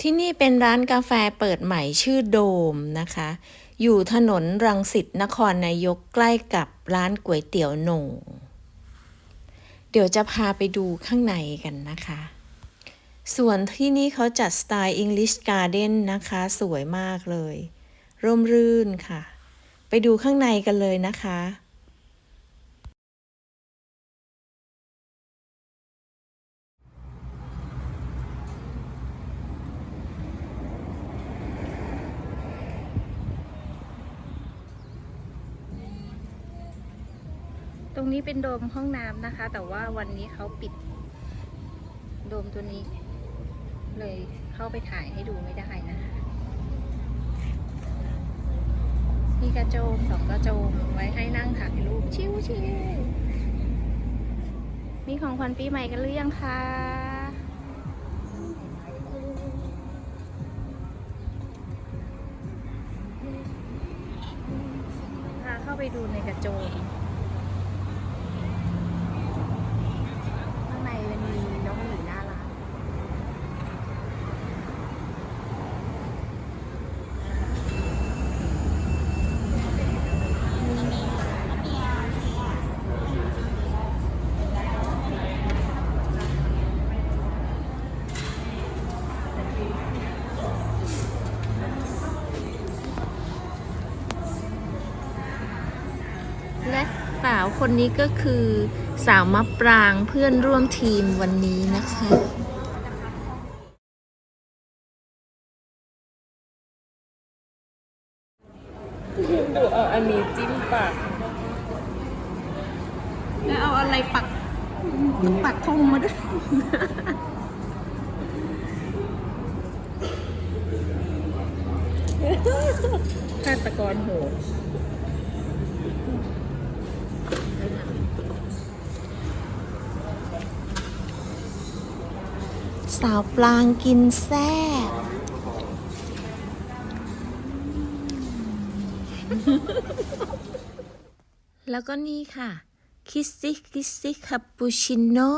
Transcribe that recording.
ที่นี่เป็นร้านกาแฟเปิดใหม่ชื่อโดมนะคะ อยู่ถนนรังสิตนครนายกใกล้กับร้านก๋วยเตี๋ยวหนงเดี๋ยวจะพาไปดูข้างในกันนะคะ ส่วนที่นี่เขาจัดสไตล์ English Garden นะคะ สวยมากเลย ร่มรื่นค่ะ ไปดูข้างในกันเลยนะคะ ตรงนี้เป็นโดมห้องน้ำนะคะ แต่ว่าวันนี้เขาปิด โดมตัวนี้ เลยเข้าไปถ่ายให้ดูไม่ได้นะคะมีกระโจมสองกระโจมไว้ให้นั่งถ่ายรูปชิวชิวมีของขวัญปีใหม่กันหรือยังคะพาเข้าไปดูในกระโจม ข้างในมันมีน้องหมีน่ารักและสาวคนนี้ก็คือสาวมะปรางเพื่อนร่วมทีมวันนี้นะคะดูเอาอันนี้จิ้มปาก แล้วเอาอะไรปักปักธงมาด้วย ฆาตกรโหด สาวปลางกินแซ่บแล้วก็นี่ค่ะ คิสซิคิสซิคาปูชิโน่